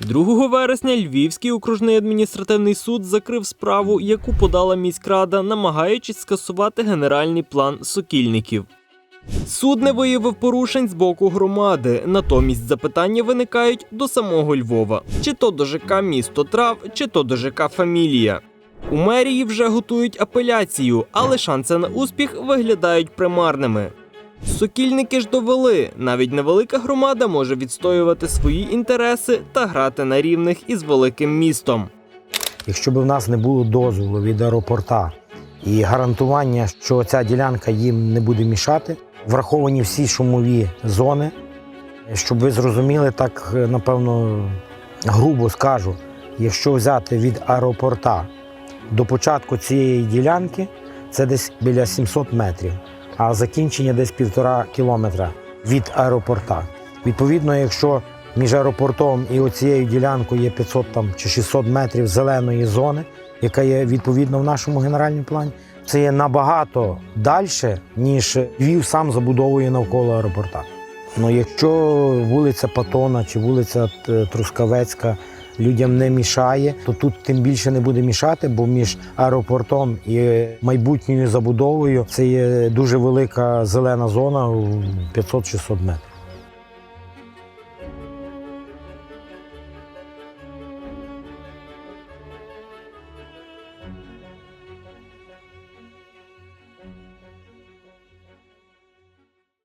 2 вересня Львівський окружний адміністративний суд закрив справу, яку подала міськрада, намагаючись скасувати генеральний план сокільників. Суд не виявив порушень з боку громади, натомість запитання виникають до самого Львова: чи то до ЖК місто трав, чи то до ЖК фамілія. У мерії вже готують апеляцію, але шанси на успіх виглядають примарними. Сокільники ж довели, навіть невелика громада може відстоювати свої інтереси та грати на рівних із великим містом. Якщо б в нас не було дозволу від аеропорта і гарантування, що ця ділянка їм не буде мішати, враховані всі шумові зони, щоб ви зрозуміли, так е, напевно грубо скажу, якщо взяти від аеропорта до початку цієї ділянки, це десь біля 700 метрів, а закінчення десь півтора кілометра від аеропорта. Відповідно, якщо між аеропортом і оцією ділянкою є 500 там, чи 600 метрів зеленої зони, яка є відповідно в нашому генеральному плані, це є набагато далі, ніж Львів сам забудовує навколо аеропорта. Ну, якщо вулиця Патона чи вулиця Трускавецька людям не мішає, то тут тим більше не буде мішати, бо між аеропортом і майбутньою забудовою це є дуже велика зелена зона 500-600 метрів.